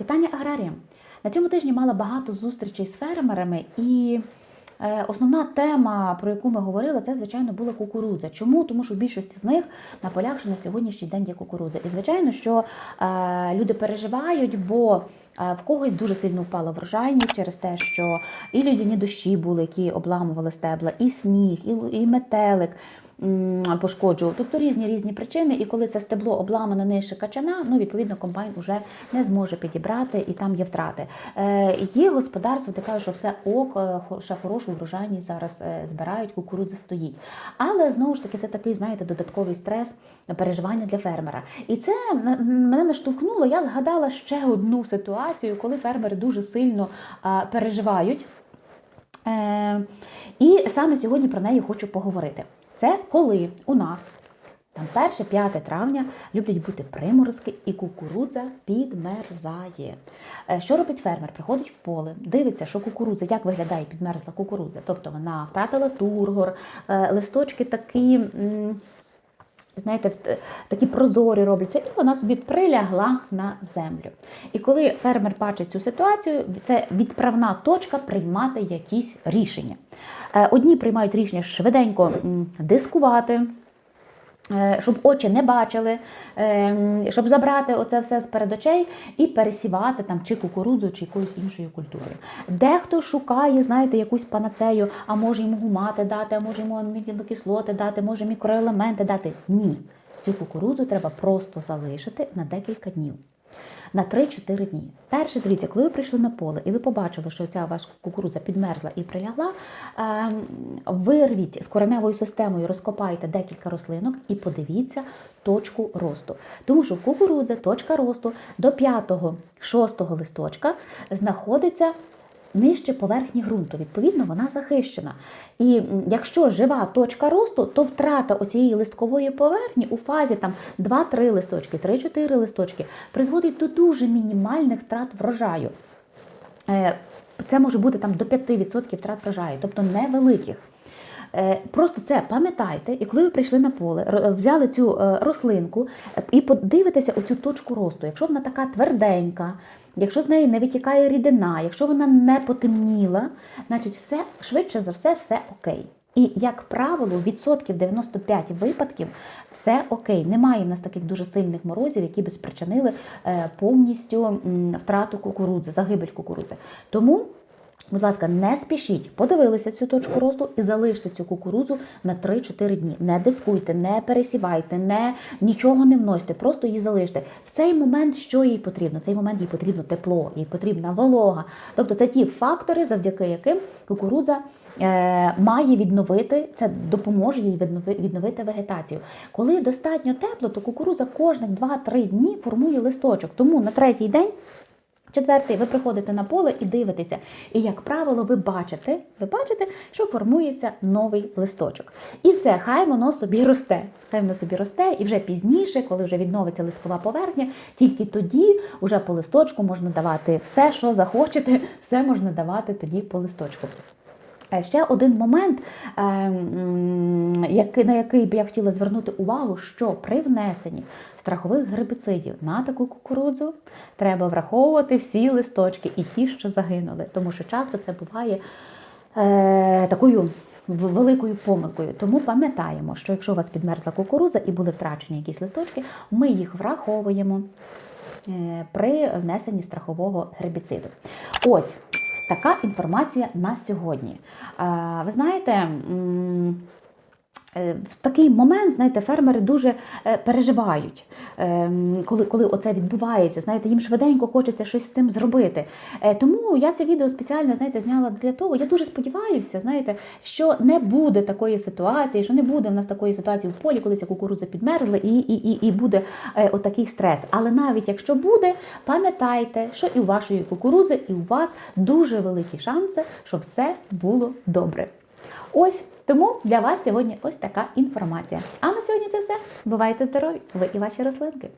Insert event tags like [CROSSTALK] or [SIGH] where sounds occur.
Вітання аграріям! На цьому тижні мала багато зустрічей з фермерами, і е, основна тема, про яку ми говорили, це звичайно була кукурудза. Чому? Тому що в більшості з них на полях вже на сьогоднішній день є кукурудза. І звичайно, що е, люди переживають, бо е, в когось дуже сильно впала врожайність через те, що і людяні дощі були, які обламували стебла, і сніг, і, метелик пошкоджував. Тобто різні різні причини. І коли це стебло обламане нижче качана, ну відповідно комбайн вже не зможе підібрати і там є втрати. Е, є господарство, де кажуть, що все ок, е, ще хорошу врожайність зараз е, збирають, кукурудза стоїть. Але знову ж таки це такий, знаєте, додатковий стрес, переживання для фермера. І це мене наштовхнуло. Я згадала ще одну ситуацію, коли фермери дуже сильно переживають. Е, і саме сьогодні про неї хочу поговорити. Це коли у нас там 1-5 травня люблять бути приморозки і кукурудза підмерзає. Е, Що робить фермер? Приходить в поле, дивиться, що кукурудза, як виглядає підмерзла кукурудза. Тобто вона втратила тургор, е, листочки такі. Знаєте, такі прозорі робляться, і вона собі прилягла на землю. І коли фермер бачить цю ситуацію, це відправна точка приймати якісь рішення. Е, Одні приймають рішення швиденько дискувати. Е, Щоб очі не бачили, е, щоб забрати оце все з перед очей і пересівати там чи кукурудзу, чи якоюсь іншою культурою. Дехто шукає, знаєте, якусь панацею, а може йому гумати дати, а може йому амінокислоти дати, може мікроелементи дати. Ні. Цю кукурудзу треба просто залишити на декілька днів. На 3-4 дні. Перше, дивіться, коли ви прийшли на поле і ви побачили, що ця ваша кукурудза підмерзла і прилягла, ем, вирвіть з кореневою системою, розкопайте декілька рослинок і подивіться точку росту. Тому що в кукурудзі точка росту до 5-6 листочка знаходиться нижче поверхні ґрунту. Відповідно, вона захищена. І якщо жива точка росту, то втрата оцієї листкової поверхні у фазі там 2-3 листочки, 3-4 листочки призводить до дуже мінімальних втрат врожаю. Е, Це може бути там до 5% втрат врожаю, тобто невеликих. Е, Просто це пам'ятайте, і коли ви прийшли на поле, взяли цю е, рослинку і подивитеся оцю точку росту. Якщо вона така тверденька, якщо з неї не витікає рідина, якщо вона не потемніла, значить все швидше за все, все окей. І, як правило, відсотків 95 випадків все окей. Немає в нас таких дуже сильних морозів, які би спричинили е, повністю втрату кукурудзи, загибель кукурудзи. Тому Будь ласка, не спішіть, подивилися цю точку росту і залиште цю кукурудзу на 3-4 дні. Не дискуйте, не пересівайте, не, нічого не вносьте, просто її залиште. В цей момент що їй потрібно? В цей момент їй потрібно тепло, їй потрібна волога. Тобто це ті фактори, завдяки яким кукурудза е, має відновити, це допоможе їй відновити вегетацію. Коли достатньо тепло, то кукурудза кожних 2-3 дні формує листочок. Тому на третій день Четвертий, ви приходите на поле і дивитеся. І, як правило, ви бачите, ви бачите, що формується новий листочок. І все, хай воно собі росте. Хай воно собі росте, і вже пізніше, коли вже відновиться листкова поверхня, тільки тоді вже по листочку можна давати все, що захочете, [LAUGHS] все можна давати тоді по листочку. Е, Ще один момент, е, на який б я хотіла звернути увагу, що при внесенні страхових гербіцидів на таку кукурудзу треба враховувати всі листочки і ті, що загинули, тому що часто це буває е, такою великою помилкою. Тому пам'ятаємо, що якщо у вас підмерзла кукурудза і були втрачені якісь листочки, ми їх враховуємо при внесенні страхового гербіциду. Ось така інформація на сьогодні. Ви знаєте. Е, В такий момент, знаєте, фермери дуже е, переживають, ем, коли, коли оце відбувається. Знаєте, їм швиденько хочеться щось з цим зробити. Е, Тому я це відео спеціально знаєте, зняла для того. Я дуже сподіваюся, знаєте, що не буде такої ситуації, що не буде в нас такої ситуації в полі, коли ця кукурудза підмерзла і, і, і, і буде отакий стрес. Але навіть якщо буде, пам'ятайте, що і у вашої кукурудзи, і у вас дуже великі шанси, щоб все було добре. Ось тому для вас сьогодні ось така інформація. А на сьогодні це все. Бувайте здорові! Ви і ваші рослинки.